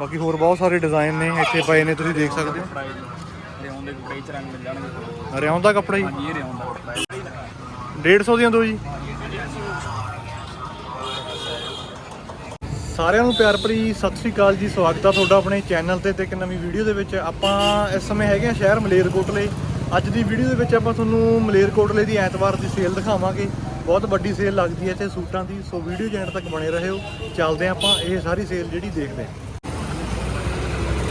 ਬਾਕੀ ਹੋਰ ਬਹੁਤ ਸਾਰੇ ਡਿਜ਼ਾਈਨ ਨੇ ਇੱਥੇ ਪਏ ਨੇ ਤੁਸੀਂ ਦੇਖ ਸਕਦੇ ਹੋ। ਰਿਆਉਣ ਦੇ ਕੱਪੜੇ ਚ ਰੰਗ ਮਿਲ ਜਾਣਗੇ ਰਿਆਉਣ ਦਾ ਕੱਪੜਾ ਜੀ? ਹਾਂਜੀ ਇਹ ਰਿਆਉਣ ਦਾ ਕੱਪੜਾ ਹੈ। 150 ਦੀਆਂ ਦੋ ਜੀ। ਸਾਰਿਆਂ ਨੂੰ ਪਿਆਰ ਭਰੀ ਸਤਿ ਸ੍ਰੀ ਅਕਾਲ ਜੀ ਸਵਾਗਤ ਆ ਤੁਹਾਡਾ ਆਪਣੇ ਚੈਨਲ ਤੇ ਤੇ ਇੱਕ ਨਵੀਂ ਵੀਡੀਓ ਦੇ ਵਿੱਚ। ਆਪਾਂ ਇਸ ਸਮੇਂ ਹੈਗੇ ਆ ਸ਼ਹਿਰ ਮਲੇਰਕੋਟਲੇ। ਅੱਜ ਦੀ ਵੀਡੀਓ ਦੇ ਵਿੱਚ ਆਪਾਂ ਤੁਹਾਨੂੰ ਮਲੇਰਕੋਟਲੇ ਦੀ ਐਤਵਾਰ ਦੀ ਸੇਲ ਦਿਖਾਵਾਂਗੇ। ਬਹੁਤ ਵੱਡੀ ਸੇਲ ਲੱਗਦੀ ਹੈ ਇੱਥੇ ਸੂਟਾਂ ਦੀ ਸੋ ਵੀਡੀਓ ਜੈਂਟ ਤੱਕ ਬਣੇ ਰਹਿਓ ਚੱਲਦੇ ਹਾਂ ਆਪਾਂ ਇਹ ਸਾਰੀ ਸੇਲ ਜਿਹੜੀ ਦੇਖਦੇ ਹਾਂ।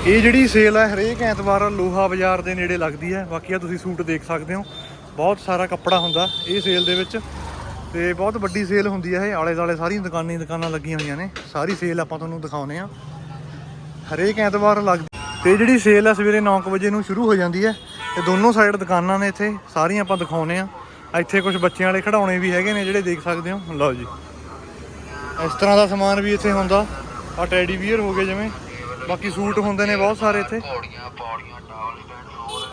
ਇਹ ਜਿਹੜੀ ਸੇਲ ਹੈ ਹਰੇਕ ਐਤਵਾਰ ਲੋਹਾ ਬਾਜ਼ਾਰ ਦੇ ਨੇੜੇ ਲੱਗਦੀ ਹੈ। ਬਾਕੀ ਆ ਤੁਸੀਂ ਸੂਟ ਦੇਖ ਸਕਦੇ ਹੋ। ਬਹੁਤ ਸਾਰਾ ਕੱਪੜਾ ਹੁੰਦਾ ਇਹ ਸੇਲ ਦੇ ਵਿੱਚ। ਤੇ ਬਹੁਤ ਵੱਡੀ ਸੇਲ ਹੁੰਦੀ ਹੈ ਇਹ। ਆਲੇ ਦਾਲੇ ਸਾਰੀਆਂ ਦੁਕਾਨਾਂ ਹੀ ਦੁਕਾਨਾਂ ਲੱਗੀਆਂ ਹੋਈਆਂ ਨੇ। ਸਾਰੀ ਸੇਲ ਆਪਾਂ ਤੁਹਾਨੂੰ ਦਿਖਾਉਨੇ ਆ ਹਰੇਕ ਐਤਵਾਰ ਲੱਗਦੀ ਤੇ ਜਿਹੜੀ ਸੇਲ ਹੈ ਸਵੇਰੇ 9 ਵਜੇ ਨੂੰ ਸ਼ੁਰੂ ਹੋ ਜਾਂਦੀ ਹੈ। ਤੇ ਦੋਨੋਂ ਸਾਈਡ ਦੁਕਾਨਾਂ ਨੇ ਇੱਥੇ। ਸਾਰੀਆਂ ਆਪਾਂ ਦਿਖਾਉਨੇ ਆ ਇੱਥੇ ਕੁਝ ਬੱਚਿਆਂ ਵਾਲੇ ਖਿਡੌਣੇ ਵੀ ਹੈਗੇ ਨੇ, ਜਿਹੜੇ ਦੇਖ ਸਕਦੇ ਹੋ। ਲਓ ਜੀ। ਇਸ ਤਰ੍ਹਾਂ ਦਾ ਸਮਾਨ ਵੀ ਇੱਥੇ ਹੁੰਦਾ। ਆ ਟੈਡੀ ਬੀਅਰ ਹੋ ਗਏ ਜਿਵੇਂ। ਬਾਕੀ ਸੂਟ ਹੁੰਦੇ ਨੇ ਬਹੁਤ ਸਾਰੇ ਇੱਥੇ।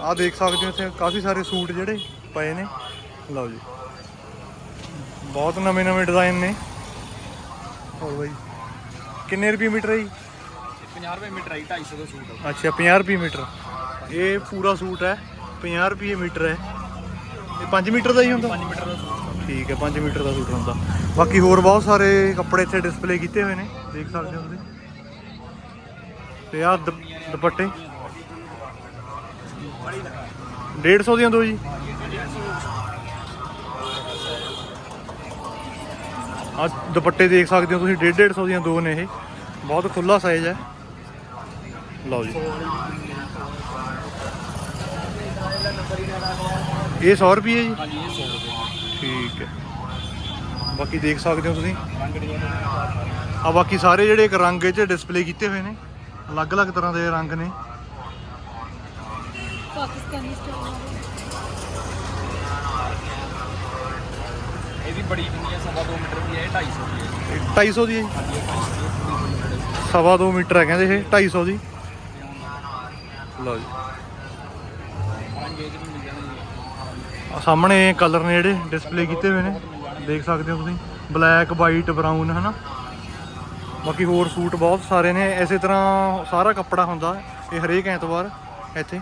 ਆ ਦੇਖ ਸਕਦੇ ਹੋ ਇੱਥੇ ਕਾਫੀ ਸਾਰੇ ਸੂਟ ਜਿਹੜੇ ਪਏ ਨੇ। ਲਓ ਜੀ। ਬਹੁਤ ਨਵੇਂ ਨਵੇਂ ਡਿਜ਼ਾਈਨ ਨੇ। ਹੋਰ ਬਾਈ ਕਿੰਨੇ ਰੁਪਏ ਮੀਟਰ ਹੈ ਜੀ? 50 ਰੁਪਏ ਮੀਟਰ ਆਈ 250 ਦਾ ਸੂਟ ਅੱਛਾ 50 ਰੁਪਏ ਮੀਟਰ। ਇਹ ਪੂਰਾ ਸੂਟ ਹੈ 50 ਰੁਪਏ ਮੀਟਰ ਹੈ। ਇਹ 5 ਮੀਟਰ ਦਾ ਹੀ ਹੁੰਦਾ? 5 ਮੀਟਰ ਦਾ ਸੂਟ ਠੀਕ ਹੈ 5 ਮੀਟਰ ਦਾ ਸੂਟ ਹੁੰਦਾ। ਬਾਕੀ ਹੋਰ ਬਹੁਤ ਸਾਰੇ ਕੱਪੜੇ ਇੱਥੇ ਡਿਸਪਲੇ ਕੀਤੇ ਹੋਏ ਨੇ। ਦੇਖ ਸਕਦੇ ਹੋ ਤੁਸੀਂ। ਤੇ ਦੁ- ਦੁਪੱਟੇ। 150 ਦੀਆਂ ਦੋ ਜੀ। ਆ ਦੁਪੱਟੇ ਦੇਖ ਸਕਦੇ ਹੋ ਤੁਸੀਂ 150 150 ਦੀਆਂ ਦੋ ਨੇ ਇਹ। ਬਹੁਤ ਖੁੱਲਾ ਸਾਈਜ਼ ਹੈ। ਲਓ ਜੀ। ਇਹ 100 ਰੁਪਏ ਜੀ? ਹਾਂਜੀ ਇਹ 100 ਰੁਪਏ ਠੀਕ ਹੈ। ਬਾਕੀ ਦੇਖ ਸਕਦੇ ਹੋ ਤੁਸੀਂ। ਆ ਬਾਕੀ ਸਾਰੇ ਜਿਹੜੇ ਇੱਕ ਰੰਗ 'ਚ ਡਿਸਪਲੇ ਕੀਤੇ ਹੋਏ ਨੇ। ਅਲੱਗ-ਅਲੱਗ ਤਰ੍ਹਾਂ ਦੇ ਰੰਗ ਨੇ। ਪਾਕਿਸਤਾਨੀ ਸਟਾਈਲ ਇਹ ਵੀ ਬੜੀ ਹੁੰਦੀ ਹੈ ਸਵਾ 2 ਮੀਟਰ ਦੀ ਹੈ ਇਹ 250 ਦੀ ਹੈ। ਇਹ 250 ਦੀ ਹੈ ਜੀ। ਹਾਂਜੀ ਇਹ 250 ਦੀ ਹੈ ਸਵਾ 2 ਮੀਟਰ ਹੈ ਕਹਿੰਦੇ ਇਹ 250 ਦੀ। ਲਓ ਜੀ। ਆ ਸਾਹਮਣੇ ਕਲਰ ਨੇ ਜਿਹੜੇ ਡਿਸਪਲੇ ਕੀਤੇ ਹੋਏ ਨੇ। ਦੇਖ ਸਕਦੇ ਹੋ ਤੁਸੀਂ। ਬਲੈਕ ਵਾਈਟ ਬਰਾਊਨ ਹਨਾ? ਬਾਕੀ ਹੋਰ ਸੂਟ ਬਹੁਤ ਸਾਰੇ ਨੇ ਇਸੇ ਤਰ੍ਹਾਂ ਸਾਰਾ ਕੱਪੜਾ ਹੁੰਦਾ ਇਹ ਹਰੇਕ ਐਤਵਾਰ ਇੱਥੇ।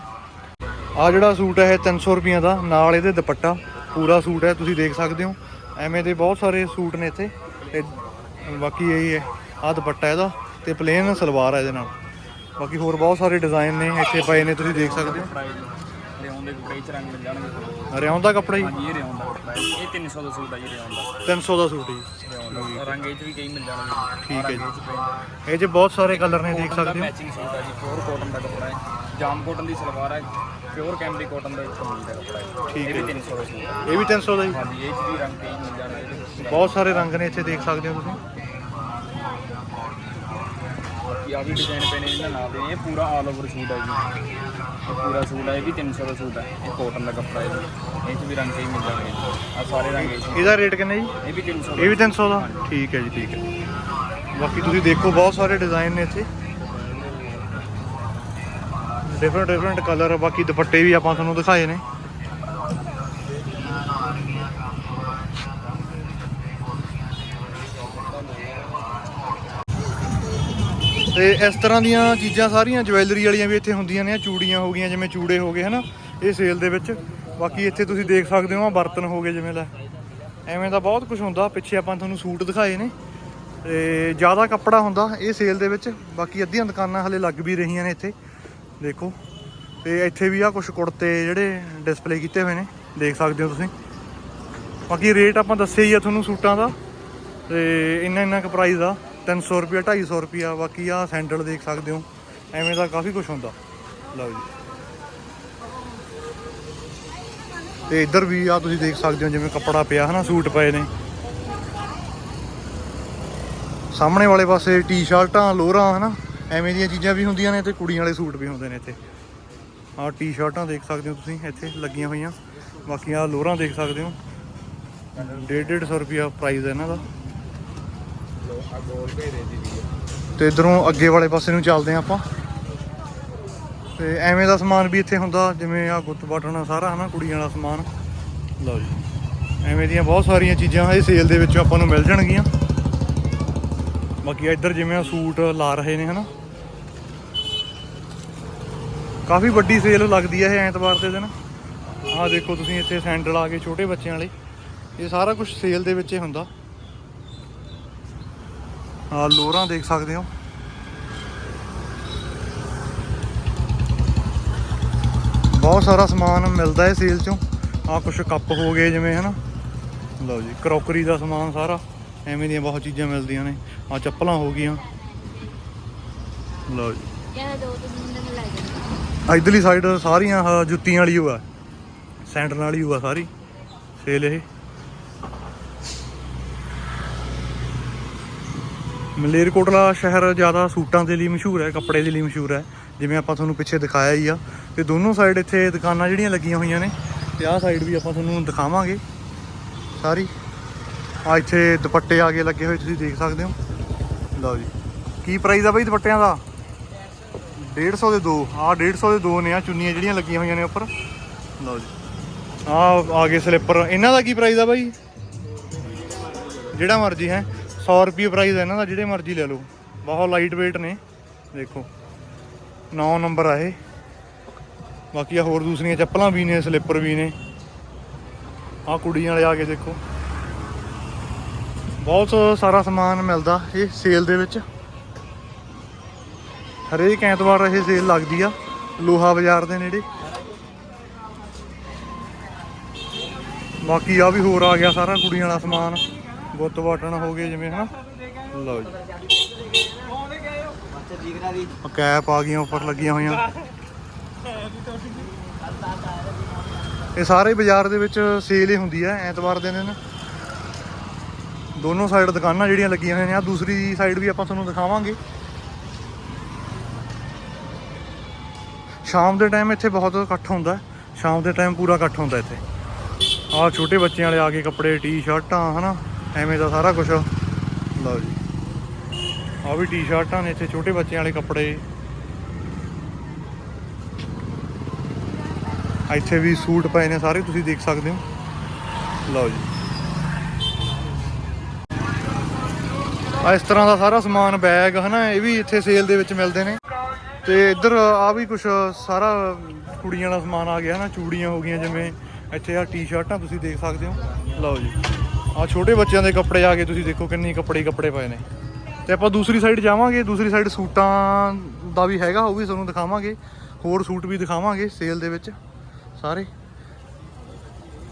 ਆ ਜਿਹੜਾ ਸੂਟ ਹੈ ਇਹ 300 ਰੁਪਈਆਂ ਦਾ ਨਾਲ ਇਹਦੇ ਦੁਪੱਟਾ ਪੂਰਾ ਸੂਟ ਹੈ ਤੁਸੀਂ ਦੇਖ ਸਕਦੇ ਹੋ। ਐਵੇਂ ਦੇ ਬਹੁਤ ਸਾਰੇ ਸੂਟ ਨੇ ਇੱਥੇ। ਤੇ ਬਾਕੀ ਇਹ ਹੈ ਆ ਦੁਪੱਟਾ ਇਹਦਾ ਤੇ ਪਲੇਨ ਸਲਵਾਰ ਹੈ ਇਹਦੇ ਨਾਲ। ਬਾਕੀ ਹੋਰ ਬਹੁਤ ਸਾਰੇ ਡਿਜ਼ਾਈਨ ਨੇ ਇੱਥੇ ਪਏ ਨੇ ਤੁਸੀਂ ਦੇਖ ਸਕਦੇ ਹੋ। ਕੱਪੜਾ ਇਹ ਜੀ ਰਿਆਉਣ ਦੇ ਕੱਪੜੇ ਚ ਰੰਗ ਮਿਲ ਜਾਣਗੇ ਰਿਆਉਣ ਦਾ ਕੱਪੜਾ ਜੀ ਹਾਂਜੀ ਇਹ ਦਾ ਕੱਪੜਾ ਹੈ। ਇਹ 300 ਦਾ ਸੂਟ ਆ ਜੀ ਰਿਆਉਣ ਦਾ। 300 ਦਾ ਸੂਟ ਦਾ ਰੰਗ ਇਹ ਚ ਵੀ ਕਈ ਮਿਲ ਜਾਣਗੇ। ਠੀਕ ਹੈ ਜੀ। ਜੀ ਇਹ 'ਚ ਬਹੁਤ ਸਾਰੇ ਕਲਰ ਨੇ ਦੇਖ ਸਕਦੇ ਹੋ। ਮੈਚਿੰਗ ਸੂਟ ਆ ਜੀ ਪਿਓਰ ਕਾਟਨ ਦਾ ਕੱਪੜਾ ਹੈ। ਜਾਮ ਕਾਟਨ ਦੀ ਸਲਵਾਰ ਹੈ ਪਿਓਰ ਕੈਮਰੀ ਕਾਟਨ ਦਾ ਕਮੀਜ਼ ਦਾ ਕੱਪੜਾ ਹੈ ਠੀਕ ਇਹ ਹੈ। ਵੀ ਜੀ। 300 ਦਾ ਸੂਟ ਹੈ। ਇਹ ਵੀ 300 ਦਾ ਜੀ ਹਾਂਜੀ ਇਹ ਚ ਵੀ ਰੰਗ ਕਈ ਮਿਲ ਜਾਣਗੇ। ਬਹੁਤ ਸਾਰੇ ਰੰਗ ਨੇ ਇੱਥੇ ਦੇਖ ਸਕਦੇ ਹੋ ਤੁਸੀਂ। ਬਾਕੀ ਆ ਵੀ ਡਿਜ਼ਾਈਨ ਨੇ ਇਹਨਾਂ ਨਾਲ ਦੇ। ਇਹ ਪੂਰਾ ਆਲ ਓਵਰ ਸੂਟ ਹੈ ਜੀ। ਇਹ ਪੂਰਾ ਸੂਟ ਹੈ ਇਹ ਵੀ 300 ਦਾ ਸੂਟ ਹੈ ਇਹ ਕਾਟਨ ਦਾ ਕੱਪੜਾ ਹੈ ਜੀ। ਇਹ ਚ ਵੀ ਰੰਗ ਕਈ ਮਿਲ ਜਾਣਗੇ ਆ ਸਾਰੇ ਰੰਗ 'ਚ। ਇਹਦਾ ਰੇਟ ਕਿੰਨਾ ਜੀ? ਇਹ ਵੀ 300 ਇਹ ਵੀ 300 ਦਾ? ਠੀਕ ਹੈ ਜੀ ਠੀਕ ਹੈ। ਬਾਕੀ ਤੁਸੀਂ ਦੇਖੋ ਬਹੁਤ ਸਾਰੇ ਡਿਜ਼ਾਈਨ ਨੇ ਇੱਥੇ। ਡਿਫਰੈਂਟ ਡਿਫਰੈਂਟ ਕਲਰ ਬਾਕੀ ਦੁਪੱਟੇ ਵੀ ਆਪਾਂ ਤੁਹਾਨੂੰ ਦਿਖਾਏ ਨੇ। ਤੇ ਇਸ ਤਰ੍ਹਾਂ ਦੀਆਂ ਚੀਜ਼ਾਂ ਸਾਰੀਆਂ ਜਵੈਲਰੀ ਵਾਲੀਆਂ ਵੀ ਇੱਥੇ ਹੁੰਦੀਆਂ ਨੇ, ਚੂੜੀਆਂ ਹੋ ਗਈਆਂ, ਜਿਵੇਂ ਚੂੜੇ ਹੋ ਗਏ, ਹਨਾ? ਇਹ ਸੇਲ ਦੇ ਵਿੱਚ। ਬਾਕੀ ਇੱਥੇ ਤੁਸੀਂ ਦੇਖ ਸਕਦੇ ਹੋ ਆ ਬਰਤਨ ਹੋ ਗਏ ਜਿਵੇਂ ਲੈ। ਐਵੇਂ ਦਾ ਬਹੁਤ ਕੁਝ ਹੁੰਦਾ। ਪਿੱਛੇ ਆਪਾਂ ਤੁਹਾਨੂੰ ਸੂਟ ਦਿਖਾਏ ਨੇ। ਤੇ ਜ਼ਿਆਦਾ ਕੱਪੜਾ ਹੁੰਦਾ ਇਹ ਸੇਲ ਦੇ ਵਿੱਚ। ਬਾਕੀ ਅੱਧੀਆਂ ਦੁਕਾਨਾਂ ਹਲੇ ਲੱਗ ਵੀ ਰਹੀਆਂ ਨੇ ਇੱਥੇ। ਦੇਖੋ। ਤੇ ਇੱਥੇ ਵੀ ਆ ਕੁਝ ਕੁੜਤੇ ਜਿਹੜੇ ਡਿਸਪਲੇ ਕੀਤੇ ਹੋਏ ਨੇ। ਦੇਖ ਸਕਦੇ ਹੋ ਤੁਸੀਂ। ਬਾਕੀ ਰੇਟ ਆਪਾਂ ਦੱਸਿਆ ਹੀ ਆ ਤੁਹਾਨੂੰ ਸੂਟਾਂ ਦਾ। ਤੇ ਇੰਨਾ ਇੰਨਾ ਕੁ ਪ੍ਰਾਈਸ ਆ। 300 ਰੁਪਿਆ 250 ਰੁਪਿਆ ਬਾਕੀ ਆ ਸੈਂਡਲ ਦੇਖ ਸਕਦੇ ਹੋ। ਐਵੇਂ ਦਾ ਕਾਫੀ ਕੁਝ ਹੁੰਦਾ। ਲਓ ਜੀ। ਤੇ ਇੱਧਰ ਵੀ ਆ ਤੁਸੀਂ ਦੇਖ ਸਕਦੇ ਹੋ, ਜਿਵੇਂ ਕੱਪੜਾ ਪਿਆ ਹਨਾ, ਸੂਟ ਪਏ ਨੇ। ਸਾਹਮਣੇ ਵਾਲੇ ਪਾਸੇ ਟੀ-ਸ਼ਰਟਾਂ ਲੋਅਰਾਂ ਹਨਾ, ਐਵੇਂ ਦੀਆਂ ਚੀਜ਼ਾਂ ਵੀ ਹੁੰਦੀਆਂ ਨੇ, ਤੇ ਕੁੜੀਆਂ ਵਾਲੇ ਸੂਟ ਵੀ ਹੁੰਦੇ ਨੇ ਇੱਥੇ। ਆਹ ਟੀ-ਸ਼ਰਟਾਂ ਦੇਖ ਸਕਦੇ ਹੋ ਤੁਸੀਂ, ਇੱਥੇ ਲੱਗੀਆਂ ਹੋਈਆਂ। ਬਾਕੀ ਆਹ ਲੋਅਰਾਂ ਦੇਖ ਸਕਦੇ ਹੋ। 150 ਰੁਪਿਆ ਪ੍ਰਾਈਸ ਹੈ ਇਹਨਾਂ ਦਾ। ਤੇ ਇਧਰੋਂ ਅੱਗੇ ਵਾਲੇ ਪਾਸੇ ਨੂੰ ਚੱਲਦੇ ਹਾਂ ਆਪਾਂ। ਤੇ ਐਵੇਂ ਦਾ ਸਮਾਨ ਵੀ ਇੱਥੇ ਹੁੰਦਾ ਜਿਵੇਂ ਆ ਗੁੱਤ ਬਟਨ ਸਾਰਾ ਹਨਾ ਕੁੜੀਆਂ ਵਾਲਾ ਸਮਾਨ। ਲਓ ਜੀ। ਐਵੇਂ ਦੀਆਂ ਬਹੁਤ ਸਾਰੀਆਂ ਚੀਜ਼ਾਂ ਇਹ ਸੇਲ ਦੇ ਵਿੱਚ ਆਪਾਂ ਨੂੰ ਮਿਲ ਜਾਣਗੀਆਂ। ਬਾਕੀ ਇੱਧਰ ਜਿਵੇਂ ਆ ਸੂਟ ਲਾ ਰਹੇ ਨੇ ਹਨਾ। ਕਾਫੀ ਵੱਡੀ ਸੇਲ ਲੱਗਦੀ ਹੈ ਇਹ ਐਤਵਾਰ ਦੇ ਦਿਨ। ਆਹ ਦੇਖੋ ਤੁਸੀਂ ਇੱਥੇ ਸੈਂਡਲ ਆ ਗਏ ਛੋਟੇ ਬੱਚਿਆਂ ਵਾਲੇ ਇਹ ਸਾਰਾ ਕੁਝ ਸੇਲ ਦੇ ਵਿੱਚ ਹੀ ਹੁੰਦਾ। ਆਹ ਲੋਰਾਂ ਦੇਖ ਸਕਦੇ ਹੋ। ਬਹੁਤ ਸਾਰਾ ਸਮਾਨ ਮਿਲਦਾ ਹੈ ਸੇਲ ਚੋਂ। ਆਹ ਕੁਝ ਕੱਪ ਹੋ ਗਏ ਜਿਵੇਂ ਹਨਾ। ਲਓ ਜੀ ਕਰੋਕਰੀ ਦਾ ਸਮਾਨ ਸਾਰਾ। ਐਵੇਂ ਦੀਆਂ ਬਹੁਤ ਚੀਜ਼ਾਂ ਮਿਲਦੀਆਂ ਨੇ। ਆਹ ਚੱਪਲਾਂ ਹੋ ਗਈਆਂ। ਲਓ ਜੀ। ਇਧਰਲੀ ਸਾਈਡ ਸਾਰੀਆਂ ਜੁੱਤੀਆਂ ਵਾਲੀ ਓ ਆ। ਸੈਂਡਲ ਵਾਲੀ ਓ ਆ ਸਾਰੀ। ਸੇਲ ਇਹ। ਮਲੇਰਕੋਟਲਾ ਸ਼ਹਿਰ ਜ਼ਿਆਦਾ ਸੂਟਾਂ ਦੇ ਲਈ ਮਸ਼ਹੂਰ ਹੈ, ਕੱਪੜੇ ਦੇ ਲਈ ਮਸ਼ਹੂਰ ਹੈ। ਜਿਵੇਂ ਆਪਾਂ ਤੁਹਾਨੂੰ ਪਿੱਛੇ ਦਿਖਾਇਆ ਹੀ ਆ। ਤੇ ਦੋਨੋਂ ਸਾਈਡ ਇੱਥੇ ਦੁਕਾਨਾਂ ਜਿਹੜੀਆਂ ਲੱਗੀਆਂ ਹੋਈਆਂ ਨੇ, ਤੇ ਆਹ ਸਾਈਡ ਵੀ ਆਪਾਂ ਤੁਹਾਨੂੰ ਦਿਖਾਵਾਂਗੇ। ਸਾਰੀ। ਆ ਇੱਥੇ ਦੁਪੱਟੇ ਆ ਗਏ ਲੱਗੇ ਹੋਏ, ਤੁਸੀਂ ਦੇਖ ਸਕਦੇ ਹੋ। ਲਓ ਜੀ। ਕੀ ਪ੍ਰਾਈਸ ਆ ਬਾਈ ਦੁਪੱਟਿਆਂ ਦਾ? 150 ਦੇ ਦੋ। ਆ 150 ਦੇ ਦੋ ਨੇ ਆ ਚੁੰਨੀਆਂ ਜਿਹੜੀਆਂ ਲੱਗੀਆਂ ਹੋਈਆਂ ਨੇ ਉੱਪਰ। ਲਓ ਜੀ। ਆ ਆ ਗਏ ਸਲਿੱਪਰ ਇਹਨਾਂ ਦਾ ਕੀ ਪ੍ਰਾਈਸ ਆ ਬਾਈ? ਜਿਹੜਾ ਮਰਜ਼ੀ ਹੈ। 100 ਰੁਪਏ ਪ੍ਰਾਈਸ ਹੈ ਇਹਨਾਂ ਦਾ, ਜਿਹੜੇ ਮਰਜ਼ੀ ਲੈ ਲਓ। ਬਹੁਤ ਲਾਈਟ weight ਨੇ। ਦੇਖੋ 9 ਨੰਬਰ ਆ ਇਹ। ਬਾਕੀ ਆ ਹੋਰ ਦੂਸਰੀਆਂ ਚੱਪਲਾਂ ਵੀ ਨੇ ਸਲਿੱਪਰ ਵੀ ਨੇ। ਆ ਕੁੜੀਆਂ ਵਾਲੇ ਆ ਕੇ ਦੇਖੋ। ਬਹੁਤ ਸਾਰਾ ਸਮਾਨ ਮਿਲਦਾ ਇਹ ਸੇਲ ਦੇ ਵਿੱਚ। ਹਰੇਕ ਐਤਵਾਰ ਇਹ ਸੇਲ ਲੱਗਦੀ ਆ, ਲੋਹਾ ਬਾਜ਼ਾਰ ਦੇ ਨੇੜੇ। ਬਾਕੀ ਆ ਵੀ ਹੋਰ ਆ ਗਿਆ ਸਾਰਾ ਕੁੜੀਆਂ ਵਾਲਾ ਸਮਾਨ। ਗੁੱਤ ਬਾਟਣ ਹੋ ਗਏ ਜਿਵੇਂ, ਹਨਾ? ਲਓ ਜੀ। ਕੈਪ ਆ ਗਈਆਂ, ਉੱਪਰ ਲੱਗੀਆਂ ਹੋਈਆਂ। ਇਹ ਸਾਰੇ ਬਾਜ਼ਾਰ ਦੇ ਵਿੱਚ ਸੇਲ ਹੀ ਹੁੰਦੀ ਹੈ ਐਤਵਾਰ ਦੇ ਦਿਨ। ਦੋਨੋਂ ਸਾਈਡ ਦੁਕਾਨਾਂ ਜਿਹੜੀਆਂ ਲੱਗੀਆਂ ਹੋਈਆਂ ਨੇ ਆ ਦੂਸਰੀ ਸਾਈਡ ਵੀ ਆਪਾਂ ਤੁਹਾਨੂੰ ਦਿਖਾਵਾਂਗੇ। ਸ਼ਾਮ ਦੇ ਟਾਈਮ ਇੱਥੇ ਬਹੁਤ ਇਕੱਠ ਹੁੰਦਾ। ਸ਼ਾਮ ਦੇ ਟਾਈਮ ਪੂਰਾ ਇਕੱਠ ਹੁੰਦਾ ਇੱਥੇ। ਆਹ ਛੋਟੇ ਬੱਚਿਆਂ ਵਾਲੇ ਆ ਕੇ ਕੱਪੜੇ ਟੀ-ਸ਼ਰਟਾਂ ਹਨਾ? ਐਵੇਂ ਦਾ ਸਾਰਾ ਕੁਝ ਲਓ ਜੀ। ਆਹ ਵੀ ਟੀ-ਸ਼ਰਟਾਂ ਨੇ ਇੱਥੇ ਛੋਟੇ ਬੱਚਿਆਂ ਵਾਲੇ ਕੱਪੜੇ। ਇੱਥੇ ਵੀ ਸੂਟ ਪਏ ਨੇ ਸਾਰੇ, ਤੁਸੀਂ ਦੇਖ ਸਕਦੇ ਹੋ। ਲਓ ਜੀ। ਆ ਇਸ ਤਰ੍ਹਾਂ ਦਾ ਸਾਰਾ ਸਮਾਨ ਬੈਗ ਹਨਾ, ਇਹ ਵੀ ਇੱਥੇ ਸੇਲ ਦੇ ਵਿੱਚ ਮਿਲਦੇ ਨੇ। ਤੇ ਇੱਧਰ ਆ ਵੀ ਕੁਝ ਸਾਰਾ ਕੁੜੀਆਂ ਦਾ ਸਮਾਨ ਆ ਗਿਆ ਨਾ ਚੂੜੀਆਂ ਹੋ ਗਈਆਂ, ਜਿਵੇਂ ਇੱਥੇ ਆ ਟੀ-ਸ਼ਰਟਾਂ ਤੁਸੀਂ ਦੇਖ ਸਕਦੇ ਹੋ। ਲਓ ਜੀ। ਆ ਛੋਟੇ ਬੱਚਿਆਂ ਦੇ ਕੱਪੜੇ ਆ ਕੇ ਤੁਸੀਂ ਦੇਖੋ ਕਿੰਨੇ ਕੱਪੜੇ ਕੱਪੜੇ ਪਏ ਨੇ। ਤੇ ਆਪਾਂ ਦੂਸਰੀ ਸਾਈਡ ਜਾਵਾਂਗੇ, ਦੂਸਰੀ ਸਾਈਡ ਸੂਟਾਂ ਦਾ ਵੀ ਹੈਗਾ, ਉਹ ਵੀ ਤੁਹਾਨੂੰ ਦਿਖਾਵਾਂਗੇ। ਹੋਰ ਸੂਟ ਵੀ ਦਿਖਾਵਾਂਗੇ ਸੇਲ ਦੇ ਵਿੱਚ ਸਾਰੇ।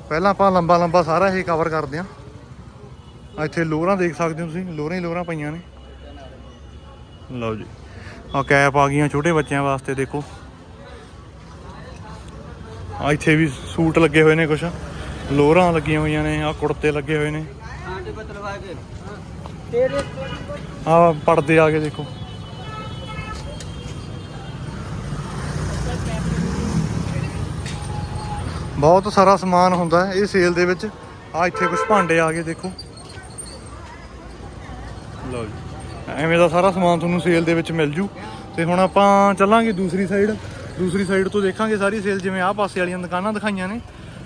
ਪਹਿਲਾਂ ਆਪਾਂ ਲੰਬਾ ਲੰਬਾ ਸਾਰਾ ਇਹ ਕਵਰ ਕਰਦੇ ਹਾਂ। ਆ ਇੱਥੇ ਲੋਰਾਂ ਦੇਖ ਸਕਦੇ ਹੋ ਤੁਸੀਂ, ਲੋਰਾਂ ਹੀ ਲੋਰਾਂ ਪਈਆਂ ਨੇ। ਲਓ ਜੀ ਆ ਕੈਪ ਆ ਗਈਆਂ ਛੋਟੇ ਬੱਚਿਆਂ ਵਾਸਤੇ, ਦੇਖੋ। ਆ ਇੱਥੇ ਵੀ ਸੂਟ ਲੱਗੇ ਹੋਏ ਨੇ ਕੁਛ। ਲੋਰਾਂ ਲੱਗੀਆਂ ਹੋਈਆਂ ਨੇ ਆ ਕੁੜਤੇ ਲੱਗੇ ਹੋਏ ਨੇ। ਆ ਪਰਦੇ ਆ ਕੇ ਦੇਖੋ। ਬਹੁਤ ਸਾਰਾ ਸਮਾਨ ਹੁੰਦਾ ਇਹ ਸੇਲ ਦੇ ਵਿੱਚ। ਆ ਇੱਥੇ ਕੁਝ ਭਾਂਡੇ ਆ ਗਏ ਦੇਖੋ। ਲਓ ਜੀ, ਐਵੇਂ ਦਾ ਸਾਰਾ ਸਮਾਨ ਤੁਹਾਨੂੰ ਸੇਲ ਦੇ ਵਿੱਚ ਮਿਲ ਜੂ। ਤੇ ਹੁਣ ਆਪਾਂ ਚੱਲਾਂਗੇ ਦੂਸਰੀ ਸਾਈਡ ਦੂਸਰੀ ਸਾਈਡ ਤੋਂ ਦੇਖਾਂਗੇ ਸਾਰੀ ਸੇਲ ਜਿਵੇਂ ਆਹ ਪਾਸੇ ਵਾਲੀਆਂ ਦੁਕਾਨਾਂ ਦਿਖਾਈਆਂ ਨੇ।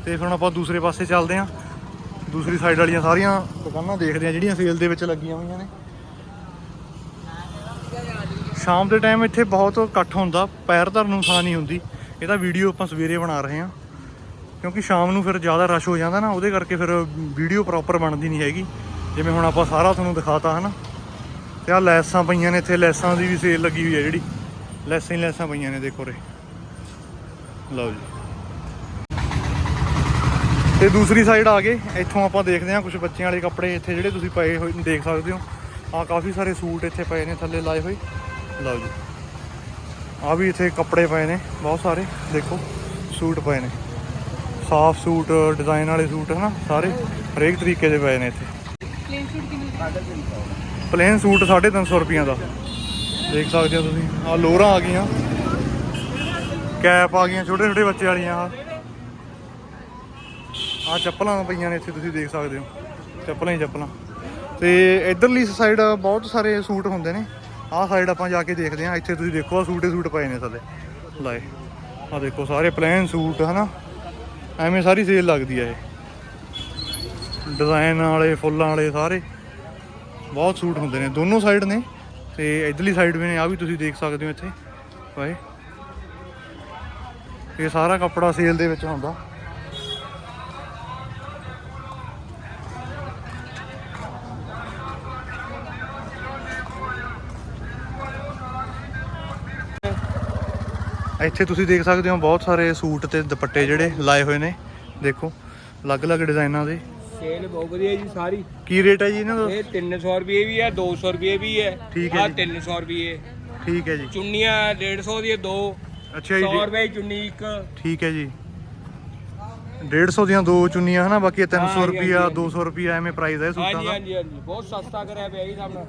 ਤੇ ਹੁਣ ਆਪਾਂ ਦੂਸਰੇ ਪਾਸੇ ਚੱਲਦੇ ਆਂ। ਦੂਸਰੀ ਸਾਈਡ ਵਾਲੀਆਂ ਸਾਰੀਆਂ ਦੁਕਾਨਾਂ ਦੇਖਦੇ ਆਂ, ਜਿਹੜੀਆਂ ਸੇਲ ਦੇ ਵਿੱਚ ਲੱਗੀਆਂ ਹੋਈਆਂ ਨੇ। ਸ਼ਾਮ ਦੇ ਟਾਈਮ ਇੱਥੇ ਬਹੁਤ ਇਕੱਠ ਹੁੰਦਾ, ਪੈਰ ਧਰਨ ਨੂੰ ਥਾਂ ਨਹੀਂ ਹੁੰਦੀ। ਇਹਦਾ ਵੀਡੀਓ ਆਪਾਂ ਸਵੇਰੇ ਬਣਾ ਰਹੇ ਹਾਂ ਕਿਉਂਕਿ ਸ਼ਾਮ ਨੂੰ ਫਿਰ ਜ਼ਿਆਦਾ ਰਸ਼ ਹੋ ਜਾਂਦਾ ਨਾ, ਉਹਦੇ ਕਰਕੇ ਫਿਰ ਵੀਡੀਓ ਪ੍ਰੋਪਰ ਬਣਦੀ ਨਹੀਂ ਹੈਗੀ। ਜਿਵੇਂ ਹੁਣ ਆਪਾਂ ਸਾਰਾ ਤੁਹਾਨੂੰ ਦਿਖਾਤਾ, ਹਨਾ। ਤੇ ਆ ਲੈਸਾਂ ਪਈਆਂ ਨੇ ਇੱਥੇ, ਲੈਸਾਂ ਦੀ ਵੀ ਸੇਲ ਲੱਗੀ ਹੋਈ ਹੈ ਜਿਹੜੀ। ਲੈਸਾਂ ਹੀ ਲੈਸਾਂ ਪਈਆਂ ਨੇ, ਦੇਖੋ ਰੇ ਲਓ ਜੀ। ਤੇ ਦੂਸਰੀ ਸਾਈਡ ਆ ਗਏ। ਇੱਥੋਂ ਆਪਾਂ ਦੇਖਦੇ ਹਾਂ ਕੁਝ ਬੱਚਿਆਂ ਵਾਲੇ ਕੱਪੜੇ ਇੱਥੇ ਜਿਹੜੇ ਤੁਸੀਂ ਪਏ ਹੋਏ ਦੇਖ ਸਕਦੇ ਹੋ। ਆ ਕਾਫੀ ਸਾਰੇ ਸੂਟ ਇੱਥੇ ਪਏ ਨੇ ਥੱਲੇ ਲਾਏ ਹੋਏ। ਲਓ ਜੀ। ਆ ਵੀ ਇੱਥੇ ਕੱਪੜੇ ਪਏ ਨੇ ਬਹੁਤ ਸਾਰੇ। ਦੇਖੋ ਸੂਟ ਪਏ ਨੇ। ਸਾਫ਼ ਸੂਟ ਡਿਜ਼ਾਈਨ ਵਾਲੇ ਸੂਟ ਹਨਾ? ਸਾਰੇ ਹਰੇਕ ਤਰੀਕੇ ਦੇ ਪਏ ਨੇ ਇੱਥੇ। ਪਲੇਨ ਸੂਟ 350 ਰੁਪਈਆਂ ਦਾ। ਦੇਖ ਸਕਦੇ ਹੋ ਤੁਸੀਂ। ਆ ਲੋਰਾਂ ਆ ਗਈਆਂ। ਕੈਪ ਆ ਗਈਆਂ ਛੋਟੇ ਛੋਟੇ ਬੱਚੇ ਵਾਲੀਆਂ। ਆ ਆ ਚੱਪਲਾਂ ਪਈਆਂ ਨੇ ਇੱਥੇ ਤੁਸੀਂ ਦੇਖ ਸਕਦੇ ਹੋ। ਚੱਪਲਾਂ ਹੀ ਚੱਪਲਾਂ। ਤੇ ਇਧਰਲੀ ਸਾਈਡ ਬਹੁਤ ਸਾਰੇ ਸੂਟ ਹੁੰਦੇ ਨੇ। ਆਹ ਸਾਈਡ ਆਪਾਂ ਜਾ ਕੇ ਦੇਖਦੇ ਹਾਂ। ਇੱਥੇ ਤੁਸੀਂ ਦੇਖੋ ਆ ਸੂਟ ਹੀ ਸੂਟ ਪਏ ਨੇ ਥੱਲੇ ਲਾਏ ਆ ਦੇਖੋ, ਸਾਰੇ ਪਲੇਨ ਸੂਟ, ਹਨਾ? ਐਵੇਂ ਸਾਰੀ ਸੇਲ ਲੱਗਦੀ ਆ ਇਹ। ਡਿਜ਼ਾਈਨ ਵਾਲੇ, ਫੁੱਲਾਂ ਵਾਲੇ ਸਾਰੇ। ਬਹੁਤ ਸੂਟ ਹੁੰਦੇ ਨੇ। ਦੋਨੋਂ ਸਾਈਡ ਨੇ। ਤੇ ਇਧਰਲੀ ਸਾਈਡ ਵੀ ਨੇ ਆ ਵੀ ਤੁਸੀਂ ਦੇਖ ਸਕਦੇ ਹੋ ਇੱਥੇ। ਪਏ ਇਹ ਸਾਰਾ ਕੱਪੜਾ ਸੇਲ ਦੇ ਵਿੱਚ ਹੁੰਦਾ। ਇੱਥੇ ਤੁਸੀਂ ਦੇਖ ਸਕਦੇ ਹੋ ਬਹੁਤ ਸਾਰੇ ਸੂਟ ਤੇ ਦੁਪੱਟੇ ਜਿਹੜੇ ਲਾਏ ਹੋਏ ਨੇ। ਦੇਖੋ ਅਲੱਗ-ਅਲੱਗ ਡਿਜ਼ਾਈਨਾਂ ਦੇ। ਸੇਲ ਬਹੁਤ ਵਧੀਆ ਜੀ ਸਾਰੀ। ਕੀ ਰੇਟ ਹੈ ਜੀ ਇਹਨਾਂ ਦਾ? ਇਹ 300 ਰੁਪਏ ਵੀ ਹੈ 200 ਰੁਪਏ ਵੀ ਹੈ। ਠੀਕ ਹੈ ਜੀ। 300 ਰੁਪਏ। ਠੀਕ ਹੈ ਜੀ। ਚੁੰਨੀਆਂ 150 ਦੀ ਦੋ। ਅੱਛਾ 100 ਜੀ ਰੁਪਏ ਦੀ ਚੁੰਨੀ ਇੱਕ। ਠੀਕ ਹੈ ਜੀ। 150 ਦੀਆਂ ਦੋ ਚੁੰਨੀਆਂ ਹਨਾ ਬਾਕੀ ਇਹ 300 ਹਾਂਜੀ, ਰੁਪਿਆ ਹਾਂਜੀ। 200 ਰੁਪਿਆ ਐਵੇਂ ਪ੍ਰਾਈਸ ਹੈ ਸੂਟਾਂ ਦਾ। ਹਾਂਜੀ ਹਾਂਜੀ। ਬਹੁਤ ਸਸਤਾ ਕਰਿਆ ਪਿਆ ਜੀ ਸਾਹਮਣੇ।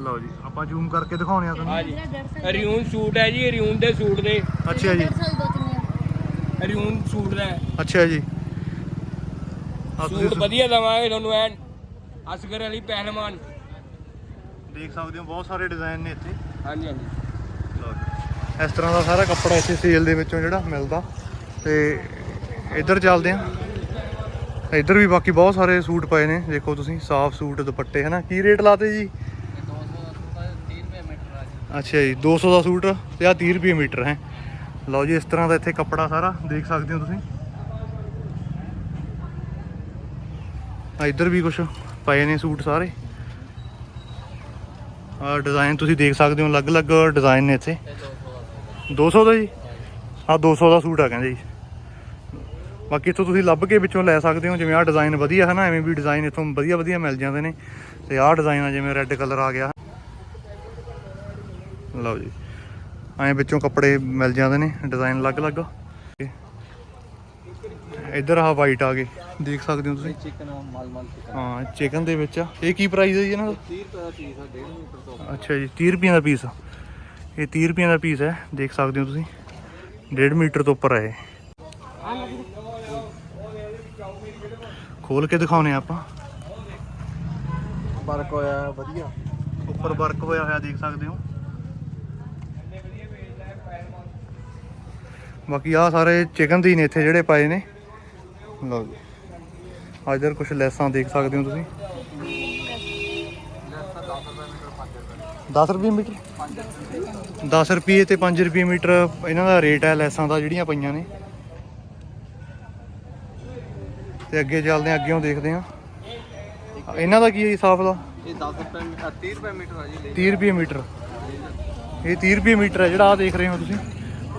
ਲਓ ਜੀ ਆਪਾਂ ਜ਼ੂਮ ਕਰਕੇ ਦਿਖਾਉਣੇ ਆ ਤੁਹਾਨੂੰ। ਹਾਂਜੀ। ਰਿਊਨ ਸੂਟ ਹੈ ਜੀ ਰਿਊਨ ਦੇ ਸੂਟ ਦੇ ਅੱਛਾ ਜੀ। ਰਿਊਨ ਸੂਟ ਦਾ ਹੈ। ਅੱਛਾ ਜੀ। ਆ ਸੂਟ ਵਧੀਆ ਦਵਾਂਗੇ ਤੁਹਾਨੂੰ ਐਨ। ਅਸਗਰ ਅਲੀ ਪਹਿਲਵਾਨ। ਦੇਖ ਸਕਦੇ ਹੋ ਬਹੁਤ ਸਾਰੇ ਡਿਜ਼ਾਈਨ ਨੇ ਇੱਥੇ। ਹਾਂਜੀ ਹਾਂਜੀ। ਲਓ ਜੀ। ਇਸ ਤਰ੍ਹਾਂ ਦਾ ਸਾਰਾ ਕੱਪੜਾ ਇੱਥੇ ਸੇਲ ਦੇ ਵਿੱਚੋਂ ਜਿਹੜਾ ਮਿਲਦਾ। ਤੇ ਇੱਧਰ ਚੱਲਦੇ ਆ ਇੱਧਰ ਵੀ ਬਾਕੀ ਬਹੁਤ ਸਾਰੇ ਸੂਟ ਪਏ ਨੇ। ਦੇਖੋ ਤੁਸੀਂ ਸਾਫ਼ ਸੂਟ ਦੁਪੱਟੇ ਹਨਾ? ਕੀ ਰੇਟ ਲਾਤੇ ਜੀ? ਅੱਛਾ ਜੀ 200 ਦਾ ਸੂਟ ਤੇ ਆ 30 ਰੁਪਏ ਮੀਟਰ ਹੈ। ਲਓ ਜੀ, ਇਸ ਤਰ੍ਹਾਂ ਦਾ ਇੱਥੇ ਕੱਪੜਾ ਸਾਰਾ ਦੇਖ ਸਕਦੇ ਹੋ ਤੁਸੀਂ। ਆ ਇੱਧਰ ਵੀ ਕੁਝ ਪਏ ਨੇ ਸੂਟ ਸਾਰੇ। ਆ ਡਿਜ਼ਾਈਨ ਤੁਸੀਂ ਦੇਖ ਸਕਦੇ ਹੋ, ਅਲੱਗ-ਅਲੱਗ ਡਿਜ਼ਾਈਨ ਨੇ ਇੱਥੇ। 200 ਦਾ ਜੀ? ਆ 200 ਦਾ ਸੂਟ ਆ ਕਹਿੰਦੇ ਜੀ। ਬਾਕੀ ਇੱਥੋਂ ਤੁਸੀਂ ਲੱਭ ਕੇ ਵਿੱਚੋਂ ਲੈ ਸਕਦੇ ਹੋ, ਜਿਵੇਂ ਆਹ ਡਿਜ਼ਾਈਨ ਵਧੀਆ ਹੈ ਨਾ, ਐਵੇਂ ਵੀ ਡਿਜ਼ਾਈਨ ਇੱਥੋਂ ਵਧੀਆ ਵਧੀਆ ਮਿਲ ਜਾਂਦੇ ਨੇ। ਤੇ ਆਹ ਡਿਜ਼ਾਈਨ ਆ, ਜਿਵੇਂ ਰੈੱਡ ਕਲਰ ਆ ਗਿਆ। ਲਓ ਜੀ। ਐਂ ਵਿੱਚੋਂ ਕੱਪੜੇ ਮਿਲ ਜਾਂਦੇ ਨੇ ਡਿਜ਼ਾਈਨ ਅਲੱਗ-ਅਲੱਗ ਇੱਧਰ ਆਹ ਵਾਈਟ ਆ ਗਏ ਦੇਖ ਸਕਦੇ ਹੋ ਤੁਸੀਂ? ਚਿਕਨ ਮਾਲ ਮਾਲ ਚਿਕਨ ਹਾਂ ਚਿਕਨ ਦੇ ਵਿੱਚ ਆ। ਇਹ ਕੀ ਪ੍ਰਾਈਸ ਹੈ ਜੀ ਇਹਨਾਂ ਦਾ? 30 ਰੁਪਏ ਦਾ ਪੀਸ ਹੈ 1.5 ਮੀਟਰ ਤੋਂ ਅੱਛਾ ਜੀ 30 ਰੁਪਈਆਂ ਦਾ ਪੀਸ ਇਹ 30 ਰੁਪਈਆਂ ਦਾ ਪੀਸ ਹੈ ਦੇਖ ਸਕਦੇ ਹੋ ਤੁਸੀਂ? 1.5 ਮੀਟਰ ਤੋਂ ਉੱਪਰ ਹੈ ਇਹ। ਖੋਲ ਕੇ ਦਿਖਾਉਨੇ ਆਪਾਂ। ਵਰਕ ਹੋਇਆ ਵਧੀਆ। ਉੱਪਰ ਵਰਕ ਹੋਇਆ ਹੋਇਆ ਦੇਖ ਸਕਦੇ ਹੋ। ਬਾਕੀ ਆ ਸਾਰੇ ਚਿਕਨ ਦੀ ਨੇ ਇੱਥੇ ਜਿਹੜੇ ਪਏ ਨੇ। ਲਓ ਜੀ। ਆ ਇਧਰ ਕੁਝ ਲੈਸਾਂ ਦੇਖ ਸਕਦੇ ਹੋ ਤੁਸੀਂ। 10 ਰੁਪਏ ਮੀਟਰ? 10 ਰੁਪਏ ਤੇ 5 ਰੁਪਏ ਮੀਟਰ ਇਹਨਾਂ ਦਾ ਰੇਟ ਹੈ ਲੈਸਾਂ ਦਾ ਜਿਹੜੀਆਂ ਪਈਆਂ ਨੇ। ਤੇ ਅੱਗੇ ਚੱਲਦੇ ਆ ਅੱਗੇੋਂ ਦੇਖਦੇ ਆ ਇਹਨਾਂ ਦਾ ਕੀ ਹੈ ਹਿਸਾਬ ਦਾ? ਇਹ 10 ਰੁਪਏ 30 ਰੁਪਏ ਮੀਟਰ ਹੈ ਜੀ 30 ਰੁਪਏ ਮੀਟਰ। ਇਹ 30 ਰੁਪਏ ਮੀਟਰ ਹੈ ਜਿਹੜਾ ਆ ਦੇਖ ਰਹੇ ਹੋ ਤੁਸੀਂ।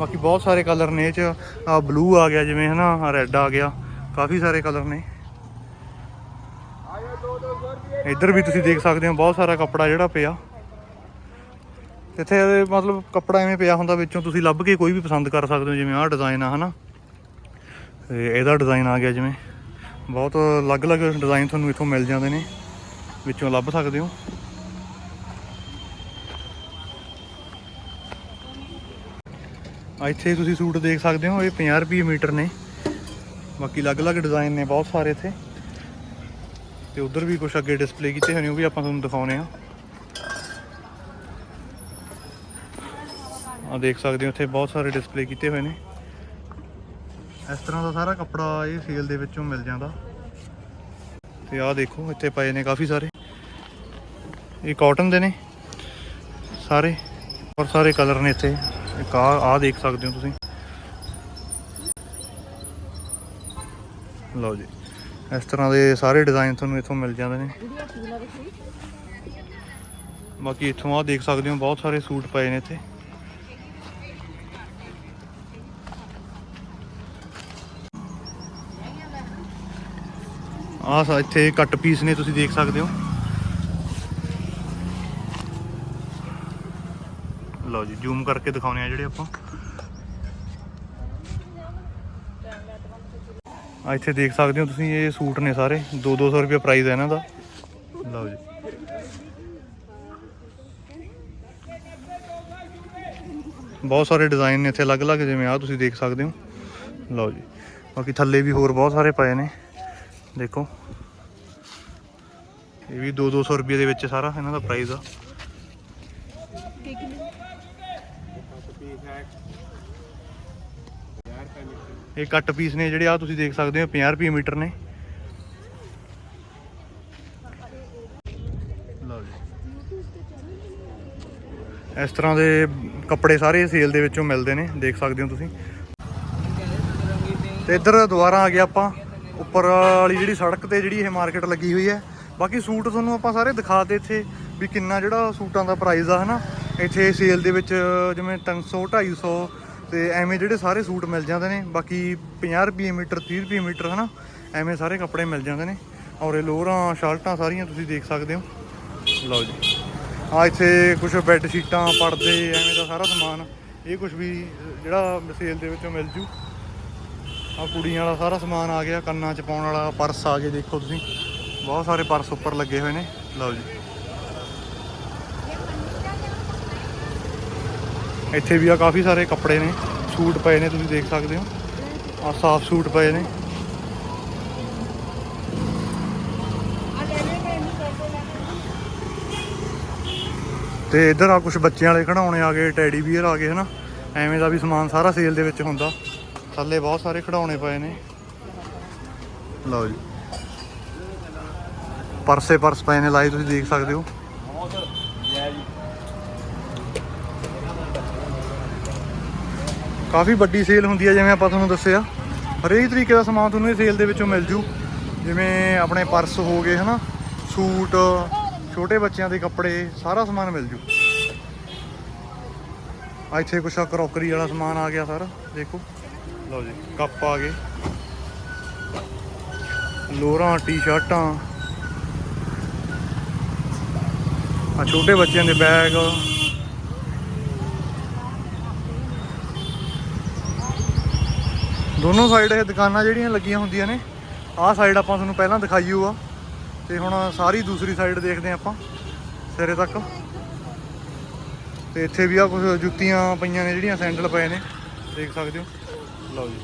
ਬਾਕੀ ਬਹੁਤ ਸਾਰੇ ਕਲਰ ਨੇ ਇਹ ਚ। ਆ ਬਲੂ ਆ ਗਿਆ ਜਿਵੇਂ, ਹਨਾ ਆ ਰੈੱਡ ਆ ਗਿਆ। ਕਾਫੀ ਸਾਰੇ ਕਲਰ ਨੇ। ਇੱਧਰ ਵੀ ਤੁਸੀਂ ਦੇਖ ਸਕਦੇ ਹੋ, ਬਹੁਤ ਸਾਰਾ ਕੱਪੜਾ ਜਿਹੜਾ ਪਿਆ। ਇੱਥੇ ਮਤਲਬ ਕੱਪੜਾ ਐਵੇਂ ਪਿਆ ਹੁੰਦਾ ਵਿੱਚੋਂ ਤੁਸੀਂ ਲੱਭ ਕੇ ਕੋਈ ਵੀ ਪਸੰਦ ਕਰ ਸਕਦੇ ਹੋ, ਜਿਵੇਂ ਆਹ ਡਿਜ਼ਾਈਨ ਆ, ਹਨਾ। ਤੇ ਇਹਦਾ ਡਿਜ਼ਾਈਨ ਆ ਗਿਆ ਜਿਵੇਂ। ਬਹੁਤ ਅਲੱਗ-ਅਲੱਗ ਡਿਜ਼ਾਈਨ ਤੁਹਾਨੂੰ ਇੱਥੋਂ ਮਿਲ ਜਾਂਦੇ ਨੇ। ਵਿੱਚੋਂ ਲੱਭ ਸਕਦੇ ਹੋ। ਇੱਥੇ ਤੁਸੀਂ ਸੂਟ ਦੇਖ ਸਕਦੇ ਹੋ, ਇਹ 50 ਰੁਪਏ ਮੀਟਰ ਨੇ। ਬਾਕੀ ਅਲੱਗ-ਅਲੱਗ ਡਿਜ਼ਾਈਨ ਨੇ ਬਹੁਤ ਸਾਰੇ ਇੱਥੇ। ਤੇ ਉਧਰ ਵੀ ਕੁਝ ਅੱਗੇ ਡਿਸਪਲੇ ਕੀਤੇ ਹੋਏ ਨੇ, ਉਹ ਵੀ ਆਪਾਂ ਤੁਹਾਨੂੰ ਦਿਖਾਉਨੇ ਆ। ਆ ਦੇਖ ਸਕਦੇ ਹੋ, ਇੱਥੇ ਬਹੁਤ ਸਾਰੇ ਡਿਸਪਲੇ ਕੀਤੇ ਹੋਏ ਨੇ। ਇਸ ਤਰ੍ਹਾਂ ਦਾ ਸਾਰਾ ਕੱਪੜਾ ਇਹ ਸੇਲ ਦੇ ਵਿੱਚੋਂ ਮਿਲ ਜਾਂਦਾ। ਤੇ ਆਹ ਦੇਖੋ, ਇੱਥੇ ਪਏ ਨੇ ਕਾਫੀ ਸਾਰੇ। ਇਹ ਕਾਟਨ ਦੇ ਨੇ, ਸਾਰੇ। ਔਰ ਸਾਰੇ ਕਲਰ ਨੇ ਇੱਥੇ। ਇੱਕ ਆ ਆ ਦੇਖ ਸਕਦੇ ਹੋ ਤੁਸੀਂ। ਲਓ ਜੀ। ਇਸ ਤਰ੍ਹਾਂ ਦੇ ਸਾਰੇ ਡਿਜ਼ਾਈਨ ਤੁਹਾਨੂੰ ਇੱਥੋਂ ਮਿਲ ਜਾਂਦੇ ਨੇ। ਬਾਕੀ ਇੱਥੋਂ ਆ ਦੇਖ ਸਕਦੇ ਹੋ, ਬਹੁਤ ਸਾਰੇ ਸੂਟ ਪਏ ਨੇ ਇੱਥੇ। ਆਹ ਇੱਥੇ ਕੱਟ ਪੀਸ ਨੇ, ਤੁਸੀਂ ਦੇਖ ਸਕਦੇ ਹੋ। ਲਓ ਜੀ ਜ਼ੂਮ ਕਰਕੇ ਦਿਖਾਉਣੇ ਆ ਜਿਹੜੇ ਆਪਾਂ। ਆ ਇੱਥੇ ਦੇਖ ਸਕਦੇ ਹੋ ਤੁਸੀਂ, ਇਹ ਸੂਟ ਨੇ ਸਾਰੇ। 2-200 ਰੁਪਏ ਪ੍ਰਾਈਸ ਹੈ ਇਹਨਾਂ ਦਾ। ਲਓ ਜੀ। ਬਹੁਤ ਸਾਰੇ ਡਿਜ਼ਾਈਨ ਨੇ ਇੱਥੇ ਅਲੱਗ-ਅਲੱਗ, ਜਿਵੇਂ ਆ ਤੁਸੀਂ ਦੇਖ ਸਕਦੇ ਹੋ। ਲਓ ਜੀ। ਬਾਕੀ ਥੱਲੇ ਵੀ ਹੋਰ ਬਹੁਤ ਸਾਰੇ ਪਏ ਨੇ। ਦੇਖੋ। ਇਹ ਵੀ 2-200 ਰੁਪਏ ਦੇ ਵਿੱਚ ਸਾਰਾ ਇਹਨਾਂ ਦਾ ਪ੍ਰਾਈਸ ਆ। ਇਹ ਕੱਟ ਪੀਸ ਨੇ ਜਿਹੜੇ ਆ ਤੁਸੀਂ ਦੇਖ ਸਕਦੇ ਹੋ 50 ਰੁਪਏ ਮੀਟਰ ਨੇ। ਲਓ ਜੀ। ਇਸ ਤਰ੍ਹਾਂ ਦੇ ਕੱਪੜੇ ਸਾਰੇ ਸੇਲ ਦੇ ਵਿੱਚੋਂ ਮਿਲਦੇ ਨੇ, ਦੇਖ ਸਕਦੇ ਹੋ ਤੁਸੀਂ। ਤੇ ਇੱਧਰ ਦੁਬਾਰਾ ਆ ਗਿਆ ਆਪਾਂ, ਉੱਪਰ ਵਾਲੀ ਜਿਹੜੀ ਸੜਕ ਤੇ ਜਿਹੜੀ ਇਹ ਮਾਰਕੀਟ ਲੱਗੀ ਹੋਈ ਹੈ। ਬਾਕੀ ਸੂਟ ਤੁਹਾਨੂੰ ਆਪਾਂ ਸਾਰੇ ਦਿਖਾਤੇ ਇੱਥੇ ਵੀ ਕਿੰਨਾ ਜਿਹੜਾ ਸੂਟਾਂ ਦਾ ਪ੍ਰਾਈਸ ਆ, ਹਨਾ? ਇੱਥੇ ਸੇਲ ਦੇ ਵਿੱਚ ਜਿਵੇਂ 300 250 ਤੇ ਐਵੇਂ ਜਿਹੜੇ ਸਾਰੇ ਸੂਟ ਮਿਲ ਜਾਂਦੇ ਨੇ, ਬਾਕੀ 50 ਰੁਪਏ ਮੀਟਰ 30 ਰੁਪਏ ਮੀਟਰ ਹਨਾ, ਐਵੇਂ ਸਾਰੇ ਕੱਪੜੇ ਮਿਲ ਜਾਂਦੇ ਨੇ ਔਰ ਇਹ ਲੋਅਰਾਂ ਸ਼ਰਟਾਂ ਸਾਰੀਆਂ ਤੁਸੀਂ ਦੇਖ ਸਕਦੇ ਹੋ। ਲਓ ਜੀ। ਆ ਇੱਥੇ ਕੁਝ ਬੈੱਡ ਸ਼ੀਟਾਂ ਪਰਦੇ, ਐਵੇਂ ਦਾ ਸਾਰਾ ਸਮਾਨ, ਇਹ ਕੁਝ ਵੀ ਜਿਹੜਾ ਸੇਲ ਦੇ ਵਿੱਚੋਂ ਮਿਲ ਜੂ। ਆ ਕੁੜੀਆਂ ਵਾਲਾ ਸਾਰਾ ਸਮਾਨ ਆ ਗਿਆ, ਕੰਨਾਂ 'ਚ ਪਾਉਣ ਵਾਲਾ ਪਰਸ ਆ ਗਏ, ਦੇਖੋ ਤੁਸੀਂ। ਬਹੁਤ ਸਾਰੇ ਪਰਸ ਉੱਪਰ ਲੱਗੇ ਹੋਏ ਨੇ। ਲਓ ਜੀ। ਇੱਥੇ ਵੀ ਆ, ਕਾਫੀ ਸਾਰੇ ਕੱਪੜੇ ਨੇ, ਸੂਟ ਪਏ ਨੇ, ਤੁਸੀਂ ਦੇਖ ਸਕਦੇ ਹੋ। ਆ, ਸਾਫ਼ ਸੂਟ ਪਏ ਨੇ। ਤੇ ਇੱਧਰ ਆ ਕੁਝ ਬੱਚਿਆਂ ਵਾਲੇ ਖਿਡੌਣੇ ਆ ਗਏ ਟੈਡੀ ਬੀਅਰ ਆ ਗਏ, ਹਨਾ। ਐਵੇਂ ਦਾ ਵੀ ਸਮਾਨ ਸਾਰਾ ਸੇਲ ਦੇ ਵਿੱਚ ਹੁੰਦਾ। ਥੱਲੇ ਬਹੁਤ ਸਾਰੇ ਖਿਡੌਣੇ ਪਏ ਨੇ। ਲਓ ਜੀ। ਪਰਸੇ ਪਰਸ ਪਏ ਨੇ, ਲਾਈ ਤੁਸੀਂ ਦੇਖ ਸਕਦੇ ਹੋ। ਕਾਫੀ ਵੱਡੀ ਸੇਲ ਹੁੰਦੀ ਹੈ ਜਿਵੇਂ ਆਪਾਂ ਤੁਹਾਨੂੰ ਦੱਸਿਆ। ਹਰੇਕ ਤਰੀਕੇ ਦਾ ਸਮਾਨ ਤੁਹਾਨੂੰ ਇਹ ਸੇਲ ਦੇ ਵਿੱਚੋਂ ਮਿਲ ਜੂ। ਜਿਵੇਂ ਆਪਣੇ ਪਰਸ ਹੋ ਗਏ, ਹਨਾ? ਸੂਟ, ਛੋਟੇ ਬੱਚਿਆਂ ਦੇ ਕੱਪੜੇ, ਸਾਰਾ ਸਮਾਨ ਮਿਲ ਜੂ। ਆ ਇੱਥੇ ਕੁਛ ਆ ਕਰੋਕਰੀ ਵਾਲਾ ਸਮਾਨ ਆ ਗਿਆ ਸਾਰਾ, ਦੇਖੋ। ਲਓ ਜੀ, ਕੱਪ ਆ ਗਏ। ਲੋਰਾਂ, ਟੀ-ਸ਼ਰਟਾਂ। ਆ ਛੋਟੇ ਬੱਚਿਆਂ ਦੇ ਬੈਗ। ਦੋਨੋਂ ਸਾਈਡ ਇਹ ਦੁਕਾਨਾਂ ਜਿਹੜੀਆਂ ਲੱਗੀਆਂ ਹੁੰਦੀਆਂ ਨੇ, ਆਹ ਸਾਈਡ ਆਪਾਂ ਤੁਹਾਨੂੰ ਪਹਿਲਾਂ ਦਿਖਾਈ ਹੋਆ ਤੇ ਹੁਣ ਸਾਰੀ ਦੂਸਰੀ ਸਾਈਡ ਦੇਖਦੇ ਹਾਂ ਆਪਾਂ, ਸਿਰੇ ਤੱਕ। ਤੇ ਇੱਥੇ ਵੀ ਆ ਕੁਝ ਜੁੱਤੀਆਂ ਪਈਆਂ ਨੇ ਜਿਹੜੀਆਂ ਸੈਂਡਲ ਪਏ ਨੇ, ਦੇਖ ਸਕਦੇ ਹੋ। ਲਓ ਜੀ।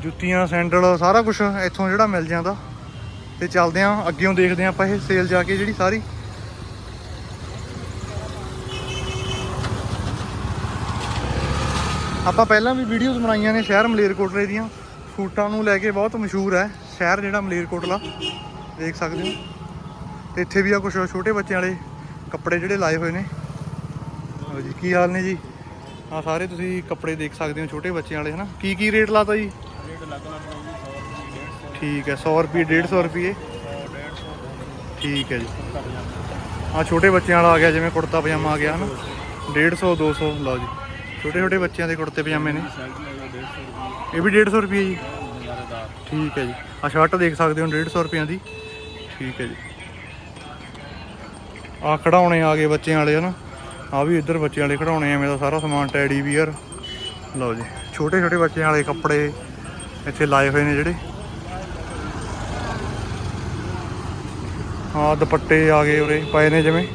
ਜੁੱਤੀਆਂ, ਸੈਂਡਲ, ਸਾਰਾ ਕੁਝ ਇੱਥੋਂ ਜਿਹੜਾ ਮਿਲ ਜਾਂਦਾ। ਤੇ ਚੱਲਦੇ ਆਂ ਅੱਗੇੋਂ ਦੇਖਦੇ ਆਂ ਆਪਾਂ ਇਹ ਸੇਲ ਜਾ ਕੇ ਜਿਹੜੀ ਸਾਰੀ। ਆਪਾਂ ਪਹਿਲਾਂ ਵੀ ਵੀਡੀਓਜ਼ ਬਣਾਈਆਂ ਨੇ ਸ਼ਹਿਰ ਮਲੇਰਕੋਟਲੇ ਦੀਆਂ। ਸੂਟਾਂ ਨੂੰ ਲੈ ਕੇ ਬਹੁਤ ਮਸ਼ਹੂਰ ਹੈ, ਸ਼ਹਿਰ ਜਿਹੜਾ ਮਲੇਰਕੋਟਲਾ। ਦੇਖ ਸਕਦੇ ਹੋ। ਤੇ ਇੱਥੇ ਵੀ ਆ ਕੁਝ ਛੋਟੇ ਬੱਚਿਆਂ ਵਾਲੇ ਕੱਪੜੇ ਜਿਹੜੇ ਲਾਏ ਹੋਏ ਨੇ। ਲਓ ਜੀ, ਕੀ ਹਾਲ ਨੇ ਜੀ? ਆ ਸਾਰੇ ਤੁਸੀਂ ਕੱਪੜੇ ਦੇਖ ਸਕਦੇ ਹੋ, ਛੋਟੇ ਬੱਚਿਆਂ ਵਾਲੇ, ਹਨਾ? ਕੀ ਕੀ ਰੇਟ ਲਾਤਾ ਜੀ? ਰੇਟ ਲੱਗ ਲੱਗ ਜੀ ਠੀਕ ਹੈ 100 ਰੁਪਏ 150 ਰੁਪਏ ਠੀਕ ਹੈ ਜੀ। ਆ ਛੋਟੇ ਬੱਚਿਆਂ ਵਾਲਾ ਆ ਗਿਆ, ਜਿਵੇਂ ਕੁੜਤਾ ਪਜਾਮਾ ਆ ਗਿਆ, ਹਨਾ? 150 200 ਲਓ ਜੀ। ਛੋਟੇ ਛੋਟੇ ਬੱਚਿਆਂ ਦੇ ਕੁੜਤੇ ਪਜਾਮੇ ਨੇ। ਸ਼ਰਟ ਲੈ ਲਓ 150 ਰੁਪਏ ਇਹ ਵੀ 150 ਰੁਪਏ ਜੀ। ਠੀਕ ਹੈ ਜੀ। ਆ ਸ਼ਰਟ ਦੇਖ ਸਕਦੇ ਹੋ 150 ਰੁਪਈਆਂ ਦੀ। ਠੀਕ ਹੈ ਜੀ। ਆ ਖੜਾਉਣੇ ਆ ਗਏ ਬੱਚਿਆਂ ਵਾਲੇ ਹਨਾ। ਆ ਵੀ ਇੱਧਰ ਬੱਚਿਆਂ ਵਾਲੇ ਖੜਾਉਣੇ ਐਵੇਂ ਦਾ ਸਾਰਾ ਸਮਾਨ ਟੈਡੀ ਬੀਅਰ। ਲਓ ਜੀ ਛੋਟੇ ਛੋਟੇ ਬੱਚਿਆਂ ਵਾਲੇ ਕੱਪੜੇ ਇੱਥੇ ਲਾਏ ਹੋਏ ਨੇ ਜਿਹੜੇ। ਆ ਦੁਪੱਟੇ ਆ ਗਏ ਉਰੇ ਪਏ ਨੇ ਜਿਵੇਂ।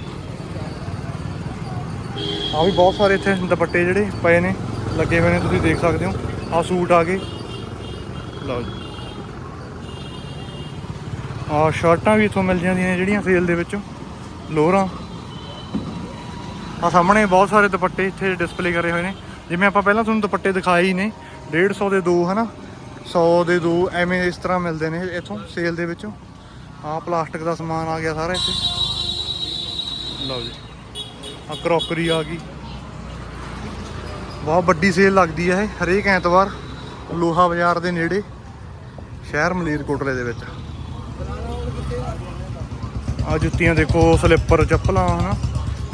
ਆ ਵੀ ਬਹੁਤ ਸਾਰੇ ਇੱਥੇ ਦੁਪੱਟੇ ਜਿਹੜੇ ਪਏ ਨੇ, ਲੱਗੇ ਹੋਏ ਨੇ, ਤੁਸੀਂ ਦੇਖ ਸਕਦੇ ਹੋ। ਆ ਸੂਟ ਆ ਗਏ। ਲਓ ਜੀ। ਆ ਸ਼ਰਟਾਂ ਵੀ ਇੱਥੋਂ ਮਿਲ ਜਾਂਦੀਆਂ ਨੇ ਜਿਹੜੀਆਂ ਸੇਲ ਦੇ ਵਿੱਚੋਂ। ਲੋਅਰਾਂ ਆ ਸਾਹਮਣੇ ਬਹੁਤ ਸਾਰੇ ਦੁਪੱਟੇ ਇੱਥੇ ਡਿਸਪਲੇ ਕਰੇ ਹੋਏ ਨੇ। ਜਿਵੇਂ ਆਪਾਂ ਪਹਿਲਾਂ ਤੁਹਾਨੂੰ ਦੁਪੱਟੇ ਦਿਖਾਏ ਹੀ ਨੇ 150 ਦੇ ਦੋ, ਹਨਾ? 100 ਦੇ ਦੋ, ਐਵੇਂ ਇਸ ਤਰ੍ਹਾਂ ਮਿਲਦੇ ਨੇ ਇੱਥੋਂ ਸੇਲ ਦੇ ਵਿੱਚੋਂ। ਆ ਪਲਾਸਟਿਕ ਦਾ ਸਮਾਨ ਆ ਗਿਆ ਸਾਰਾ ਇੱਥੇ। ਲਓ ਜੀ। ਆ ਕਰੋਕਰੀ ਆ ਗਈ। ਬਹੁਤ ਵੱਡੀ ਸੇਲ ਲੱਗਦੀ ਹੈ ਇਹ, ਹਰੇਕ ਐਤਵਾਰ ਲੋਹਾ ਬਾਜ਼ਾਰ ਦੇ ਨੇੜੇ, ਸ਼ਹਿਰ ਮਲੇਰਕੋਟਲੇ ਦੇ ਵਿੱਚ। ਆ ਜੁੱਤੀਆਂ ਦੇਖੋ, ਸਲਿੱਪਰ, ਚੱਪਲਾਂ, ਹਨਾ।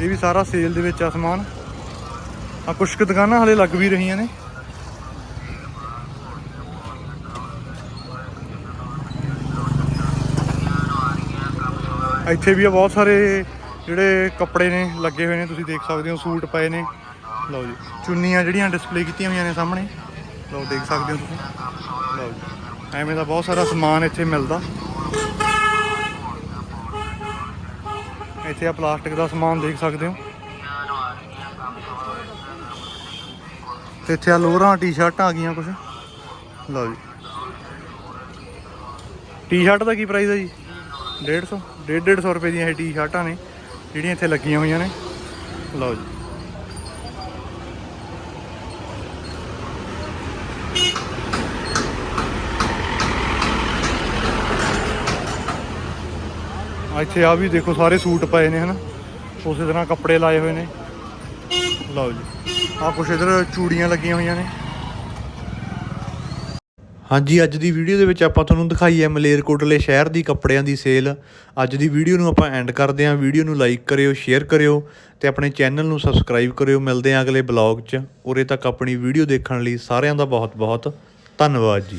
ਇਹ ਵੀ ਸਾਰਾ ਸੇਲ ਦੇ ਵਿੱਚ ਆ ਸਮਾਨ। ਆ ਕੁਝ ਕੁ ਦੁਕਾਨਾਂ ਹਲੇ ਲੱਗ ਵੀ ਰਹੀਆਂ ਨੇ। ਇੱਥੇ ਵੀ ਆ ਬਹੁਤ ਸਾਰੇ ਜਿਹੜੇ ਕੱਪੜੇ ਨੇ, ਲੱਗੇ ਹੋਏ ਨੇ, ਤੁਸੀਂ ਦੇਖ ਸਕਦੇ ਹੋ, ਸੂਟ ਪਏ ਨੇ। ਲਓ ਜੀ, ਚੁੰਨੀਆਂ ਜਿਹੜੀਆਂ ਡਿਸਪਲੇ ਕੀਤੀਆਂ ਹੋਈਆਂ ਨੇ ਸਾਹਮਣੇ। ਲਓ, ਦੇਖ ਸਕਦੇ ਹੋ ਤੁਸੀਂ। ਲਓ ਜੀ, ਐਵੇਂ ਦਾ ਬਹੁਤ ਸਾਰਾ ਸਮਾਨ ਇੱਥੇ ਮਿਲਦਾ। ਇੱਥੇ ਆ ਪਲਾਸਟਿਕ ਦਾ ਸਮਾਨ ਦੇਖ ਸਕਦੇ ਹੋ। ਤੇ ਇੱਥੇ ਆ ਲੋਰਾਂ ਟੀ-ਸ਼ਰਟਾਂ ਆ ਗਈਆਂ ਕੁਝ ਲਓ ਜੀ। ਟੀ-ਸ਼ਰਟ ਦਾ ਕੀ ਪ੍ਰਾਈਸ ਹੈ ਜੀ? 150 150 150 ਰੁਪਏ ਦੀਆਂ ਇਹ ਟੀ-ਸ਼ਰਟਾਂ ਨੇ। ਜਿਹੜੀਆਂ ਇੱਥੇ ਲੱਗੀਆਂ ਹੋਈਆਂ ਨੇ। ਲਓ ਜੀ। ਇੱਥੇ ਆ ਵੀ ਦੇਖੋ ਸਾਰੇ ਸੂਟ ਪਏ ਨੇ, ਹਨਾ। ਉਸੇ ਤਰ੍ਹਾਂ ਕੱਪੜੇ ਲਾਏ ਹੋਏ ਨੇ। ਲਓ ਜੀ। ਆ ਕੁਛ ਇਧਰ ਚੂੜੀਆਂ ਲੱਗੀਆਂ ਹੋਈਆਂ ਨੇ। ਹਾਂਜੀ, ਅੱਜ ਦੀ ਵੀਡੀਓ ਦੇ ਵਿੱਚ ਆਪਾਂ ਤੁਹਾਨੂੰ ਦਿਖਾਈ ਹੈ ਮਲੇਰਕੋਟਲੇ ਸ਼ਹਿਰ ਦੀ ਕੱਪੜਿਆਂ ਦੀ ਸੇਲ ਅੱਜ ਦੀ ਵੀਡੀਓ ਨੂੰ ਆਪਾਂ ਐਂਡ ਕਰਦੇ ਹਾਂ। ਵੀਡੀਓ ਨੂੰ ਲਾਈਕ ਕਰਿਓ ਸ਼ੇਅਰ ਕਰਿਓ ਤੇ ਆਪਣੇ ਚੈਨਲ ਨੂੰ ਸਬਸਕ੍ਰਾਈਬ ਕਰਿਓ। ਮਿਲਦੇ ਹਾਂ ਅਗਲੇ ਬਲੌਗ 'ਚ। ਉਰੇ ਤੱਕ ਆਪਣੀ ਵੀਡੀਓ ਦੇਖਣ ਲਈ ਸਾਰਿਆਂ ਦਾ ਬਹੁਤ ਬਹੁਤ ਧੰਨਵਾਦ ਜੀ।